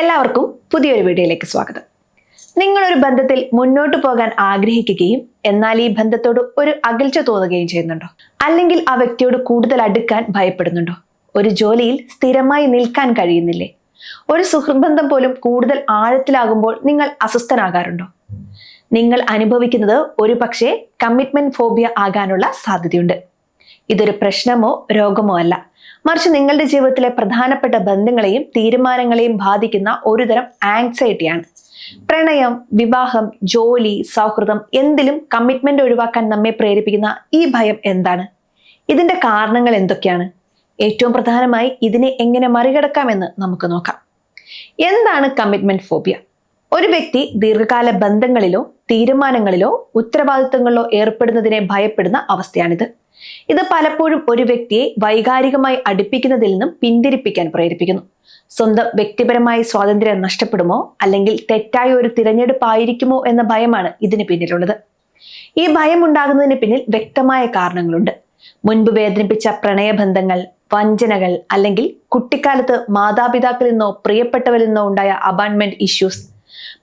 എല്ലാവർക്കും പുതിയൊരു വീഡിയോയിലേക്ക് സ്വാഗതം. നിങ്ങളൊരു ബന്ധത്തിൽ മുന്നോട്ട് പോകാൻ ആഗ്രഹിക്കുകയും എന്നാൽ ഈ ബന്ധത്തോട് ഒരു അകൽച്ച തോന്നുകയും ചെയ്യുന്നുണ്ടോ? അല്ലെങ്കിൽ ആ വ്യക്തിയോട് കൂടുതൽ അടുക്കാൻ ഭയപ്പെടുന്നുണ്ടോ? ഒരു ജോലിയിൽ സ്ഥിരമായി നിൽക്കാൻ കഴിയുന്നില്ലേ? ഒരു സുഹൃബന്ധം പോലും കൂടുതൽ ആഴത്തിലാകുമ്പോൾ നിങ്ങൾ അസ്വസ്ഥനാകാറുണ്ടോ? നിങ്ങൾ അനുഭവിക്കുന്നത് ഒരു പക്ഷേ കമ്മിറ്റ്മെന്റ് ഫോബിയ ആകാനുള്ള സാധ്യതയുണ്ട്. ഇതൊരു പ്രശ്നമോ രോഗമോ അല്ല. മറിച്ച് നിങ്ങളുടെ ജീവിതത്തിലെ പ്രധാനപ്പെട്ട ബന്ധങ്ങളെയും തീരുമാനങ്ങളെയും ബാധിക്കുന്ന ഒരുതരം ആങ്സൈറ്റിയാണ് പ്രണയം വിവാഹം ജോലി സൗഹൃദം എന്തിലും കമ്മിറ്റ്മെന്റ് ഒഴിവാക്കാൻ നമ്മെ പ്രേരിപ്പിക്കുന്ന ഈ ഭയം എന്താണ്? ഇതിന്റെ കാരണങ്ങൾ എന്തൊക്കെയാണ്? ഏറ്റവും പ്രധാനമായി ഇതിനെ എങ്ങനെ മറികടക്കാമെന്ന് നമുക്ക് നോക്കാം. എന്താണ് കമ്മിറ്റ്മെന്റ് ഫോബിയ ഒരു വ്യക്തി ദീർഘകാല ബന്ധങ്ങളിലോ തീരുമാനങ്ങളിലോ ഉത്തരവാദിത്തങ്ങളിലോ ഏർപ്പെടുന്നതിനെ ഭയപ്പെടുന്ന അവസ്ഥയാണിത്. ഇത് പലപ്പോഴും ഒരു വ്യക്തിയെ വൈകാരികമായി അടുപ്പിക്കുന്നതിൽ നിന്നും പിന്തിരിപ്പിക്കാൻ പ്രേരിപ്പിക്കുന്നു. സ്വന്തം വ്യക്തിപരമായ സ്വാതന്ത്ര്യം നഷ്ടപ്പെടുമോ? അല്ലെങ്കിൽ തെറ്റായ ഒരു തിരഞ്ഞെടുപ്പായിരിക്കുമോ എന്ന ഭയമാണ് ഇതിന് പിന്നിലുള്ളത്. ഈ ഭയം ഉണ്ടാകുന്നതിന് പിന്നിൽ വ്യക്തമായ കാരണങ്ങളുണ്ട്. മുൻപ് വേദനിപ്പിച്ച പ്രണയബന്ധങ്ങൾ വഞ്ചനകൾ അല്ലെങ്കിൽ കുട്ടിക്കാലത്ത് മാതാപിതാക്കളിൽ നിന്നോ പ്രിയപ്പെട്ടവരിൽ നിന്നോ ഉണ്ടായ അബാൻമെന്റ് ഇഷ്യൂസ്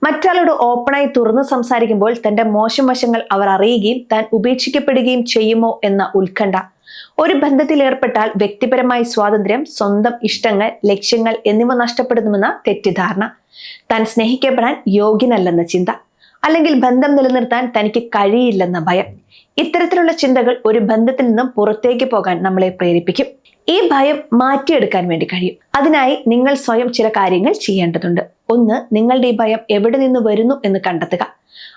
മറ്റാളോട് ഓപ്പണായി തുറന്നു സംസാരിക്കുമ്പോൾ തന്റെ മോശം വശങ്ങൾ അവർ അറിയുകയും താൻ ഉപേക്ഷിക്കപ്പെടുകയും ചെയ്യുമോ എന്ന ഉത്കണ്ഠ. ഒരു ബന്ധത്തിൽ ഏർപ്പെട്ടാൽ വ്യക്തിപരമായ സ്വാതന്ത്ര്യം സ്വന്തം ഇഷ്ടങ്ങൾ ലക്ഷ്യങ്ങൾ എന്നിവ നഷ്ടപ്പെടുന്നുവെന്ന തെറ്റിദ്ധാരണ. താൻ സ്നേഹിക്കപ്പെടാൻ യോഗ്യനല്ലെന്ന ചിന്ത. അല്ലെങ്കിൽ ബന്ധം നിലനിർത്താൻ തനിക്ക് കഴിയില്ലെന്ന ഭയം. ഇത്തരത്തിലുള്ള ചിന്തകൾ ഒരു ബന്ധത്തിൽ നിന്നും പുറത്തേക്ക് പോകാൻ നമ്മളെ പ്രേരിപ്പിക്കും. ഈ ഭയം മാറ്റിയെടുക്കാൻ വേണ്ടി കഴിയും. അതിനായി നിങ്ങൾ സ്വയം ചില കാര്യങ്ങൾ ചെയ്യേണ്ടതുണ്ട്. ഒന്ന് നിങ്ങളുടെ ഈ ഭയം എവിടെ നിന്ന് വരുന്നു എന്ന് കണ്ടെത്തുക.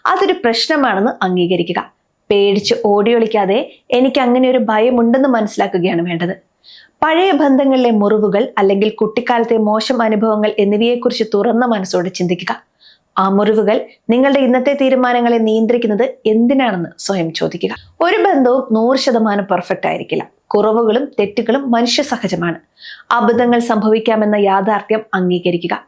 അതൊരു പ്രശ്നമാണെന്ന് അംഗീകരിക്കുക. പേടിച്ച് ഓടിയൊളിക്കാതെ എനിക്ക് അങ്ങനെ ഒരു ഭയമുണ്ടെന്ന് മനസ്സിലാക്കുകയാണ് വേണ്ടത്. പഴയ ബന്ധങ്ങളിലെ മുറിവുകൾ അല്ലെങ്കിൽ കുട്ടിക്കാലത്തെ മോശം അനുഭവങ്ങൾ എന്നിവയെക്കുറിച്ച് തുറന്ന മനസ്സോടെ ചിന്തിക്കുക. ആ മുറിവുകൾ നിങ്ങളുടെ ഇന്നത്തെ തീരുമാനങ്ങളെ നിയന്ത്രിക്കുന്നത് എന്തിനാണെന്ന് സ്വയം ചോദിക്കുക. ഒരു ബന്ധവും നൂറ് ശതമാനം പെർഫെക്റ്റ് ആയിരിക്കില്ല. കുറവുകളും തെറ്റുകളും മനുഷ്യ സഹജമാണ്. അബദ്ധങ്ങൾ സംഭവിക്കാമെന്ന യാഥാർത്ഥ്യം അംഗീകരിക്കുക.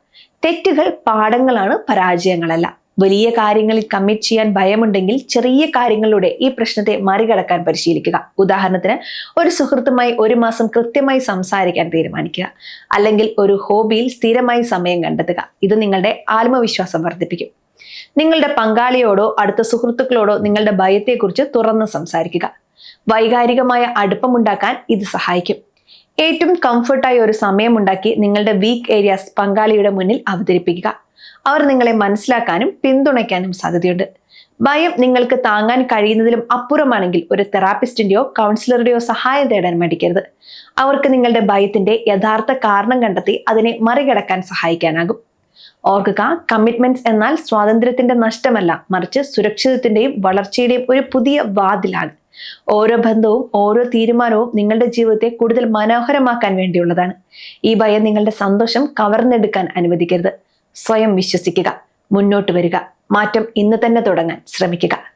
തെറ്റുകൾ പാഠങ്ങളാണ് പരാജയങ്ങളല്ല. വലിയ കാര്യങ്ങളിൽ കമ്മിറ്റ് ചെയ്യാൻ ഭയമുണ്ടെങ്കിൽ ചെറിയ കാര്യങ്ങളിലൂടെ ഈ പ്രശ്നത്തെ മറികടക്കാൻ പരിശീലിക്കുക. ഉദാഹരണത്തിന് ഒരു സുഹൃത്തുമായി ഒരു മാസം കൃത്യമായി സംസാരിക്കാൻ തീരുമാനിക്കുക. അല്ലെങ്കിൽ ഒരു ഹോബിയിൽ സ്ഥിരമായി സമയം കണ്ടെത്തുക. ഇത് നിങ്ങളുടെ ആത്മവിശ്വാസം വർദ്ധിപ്പിക്കും. നിങ്ങളുടെ പങ്കാളിയോടോ അടുത്ത സുഹൃത്തുക്കളോടോ നിങ്ങളുടെ ഭയത്തെക്കുറിച്ച് തുറന്ന് സംസാരിക്കുക. വൈകാരികമായ അടുപ്പമുണ്ടാക്കാൻ ഇത് സഹായിക്കും. ഏറ്റവും കംഫർട്ടായി ഒരു സമയമുണ്ടാക്കി നിങ്ങളുടെ വീക്ക് ഏരിയാസ് പങ്കാളിയുടെ മുന്നിൽ അവതരിപ്പിക്കുക. അവർ നിങ്ങളെ മനസ്സിലാക്കാനും പിന്തുണയ്ക്കാനും സാധ്യതയുണ്ട്. ഭയം നിങ്ങൾക്ക് താങ്ങാൻ കഴിയുന്നതിലും അപ്പുറമാണെങ്കിൽ ഒരു തെറാപ്പിസ്റ്റിന്റെയോ കൗൺസിലറുടെയോ സഹായം തേടാൻ മടിക്കരുത്. അവർക്ക് നിങ്ങളുടെ ഭയത്തിന്റെ യഥാർത്ഥ കാരണം കണ്ടെത്തി അതിനെ മറികടക്കാൻ സഹായിക്കാനാകും. ഓർക്കുക കമ്മിറ്റ്മെന്റ്സ് എന്നാൽ സ്വാതന്ത്ര്യത്തിന്റെ നഷ്ടമല്ല മറിച്ച് സുരക്ഷിതത്തിന്റെയും വളർച്ചയുടെയും ഒരു പുതിയ വാതിലാണ്. ഓരോ ബന്ധവും ഓരോ തീരുമാനവും നിങ്ങളുടെ ജീവിതത്തെ കൂടുതൽ മനോഹരമാക്കാൻ വേണ്ടിയുള്ളതാണ്. ഈ ഭയം നിങ്ങളുടെ സന്തോഷം കവർന്നെടുക്കാൻ അനുവദിക്കരുത്. സ്വയം വിശ്വസിക്കുക മുന്നോട്ട് വരിക മാറ്റം ഇന്ന് തന്നെ തുടങ്ങാൻ ശ്രമിക്കുക.